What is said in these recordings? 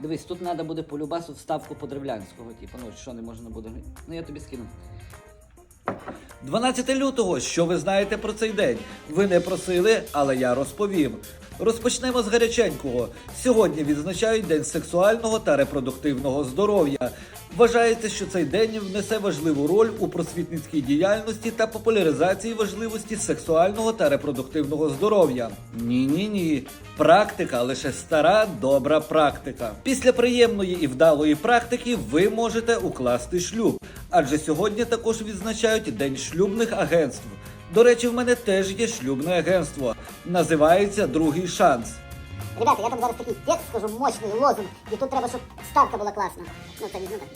Дивись, тут треба буде по любасу вставку по-древлянського, типу, ну що не можна буде. Ну я тобі скину. 12 лютого. Що ви знаєте про цей день? Ви не просили, але я розповім. Розпочнемо з гаряченького. Сьогодні відзначають День сексуального та репродуктивного здоров'я. Вважається, що цей день внесе важливу роль у просвітницькій діяльності та популяризації важливості сексуального та репродуктивного здоров'я. Ні, ні, ні. Практика лише стара добра практика. Після приємної і вдалої практики ви можете укласти шлюб, адже сьогодні також відзначають День шлюбних агентств. До речі, в мене теж є шлюбне агентство. Називається Другий шанс. Ребята, я там зараз такий текст скажу, мощний лозунг, і тут треба, щоб ставка була класна. Ну, це візьму так.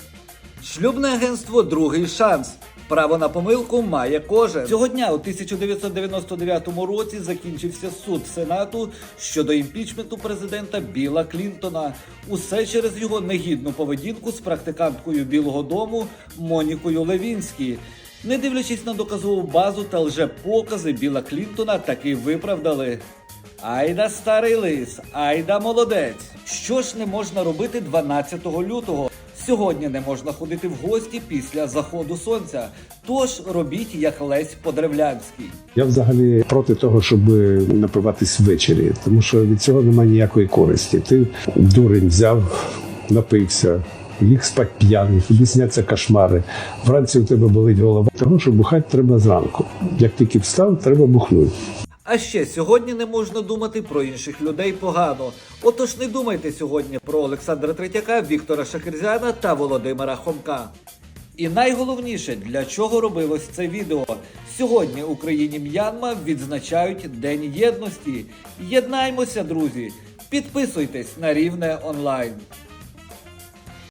Шлюбне агентство Другий шанс. Право на помилку має кожен. Цього дня у 1999 році закінчився суд Сенату щодо імпічменту президента Біла Клінтона. Усе через його негідну поведінку з практиканткою Білого Дому Монікою Левінські. Не дивлячись на доказову базу та лжепокази Біла Клінтона, таки виправдали. Айда старий лис, айда молодець. Що ж не можна робити 12 лютого? Сьогодні не можна ходити в гості після заходу сонця. Тож робіть як Лесь Подревлянський. Я взагалі проти того, щоб напиватись ввечері, тому що від цього немає ніякої користі. Ти дурень взяв, напився, ліг спать п'яний, тобі сняться кошмари. Вранці у тебе болить голова. Того, що бухати треба зранку. Як тільки встав, треба бухнути. А ще сьогодні не можна думати про інших людей погано. Отож не думайте сьогодні про Олександра Третяка, Віктора Шакерзяна та Володимира Хомка. І найголовніше, для чого робилось це відео. Сьогодні у країні М'янма відзначають День єдності. Єднаймося, друзі! Підписуйтесь на рівне онлайн.